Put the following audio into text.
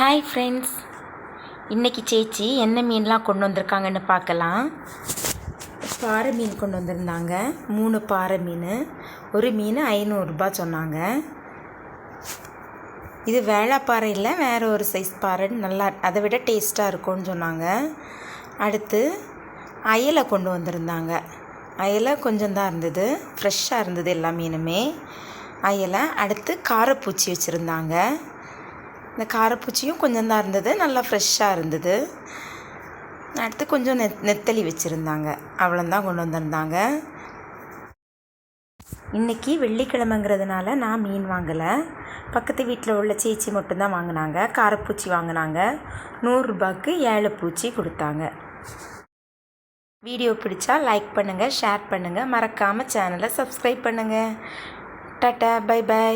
Hi friends இன்றைக்கி சேச்சி என்ன மீன்லாம் கொண்டு வந்திருக்காங்கன்னு பார்க்கலாம். பாறை மீன் கொண்டு வந்திருந்தாங்க. மூணு பாறை மீன். ஒரு மீன் ஐநூறுரூபா சொன்னாங்க. இது வேளாப்பாறை இல்லை வேறு ஒரு சைஸ் பாறை நல்லா அதை விட டேஸ்ட்டாக இருக்கும்னு சொன்னாங்க. அடுத்து அயலை கொண்டு வந்திருந்தாங்க. அயலை கொஞ்சம் தான் இருந்தது. ஃப்ரெஷ்ஷாக இருந்தது எல்லா மீனுமே. அயலை அடுத்து காரப்பூச்சி வச்சுருந்தாங்க. இந்த காரப்பூச்சியும் கொஞ்சம் தான் இருந்தது நல்லா ஃப்ரெஷ்ஷாக இருந்தது. அடுத்து கொஞ்சம் நெத் நெத்தலி வச்சுருந்தாங்க. அவ்வளோந்தான் கொண்டு வந்திருந்தாங்க. இன்றைக்கி வெள்ளிக்கிழமைங்கிறதுனால நான் மீன் வாங்கலை. பக்கத்து வீட்டில் உள்ள சேச்சி மட்டும்தான் வாங்கினாங்க. காரப்பூச்சி வாங்கினாங்க. நூறுரூபாய்க்கு ஏழு பூச்சி கொடுத்தாங்க. வீடியோ பிடிச்சா லைக் பண்ணுங்கள் ஷேர் பண்ணுங்கள் மறக்காமல் சேனலை சப்ஸ்கிரைப் பண்ணுங்கள் டாட்டா பை பை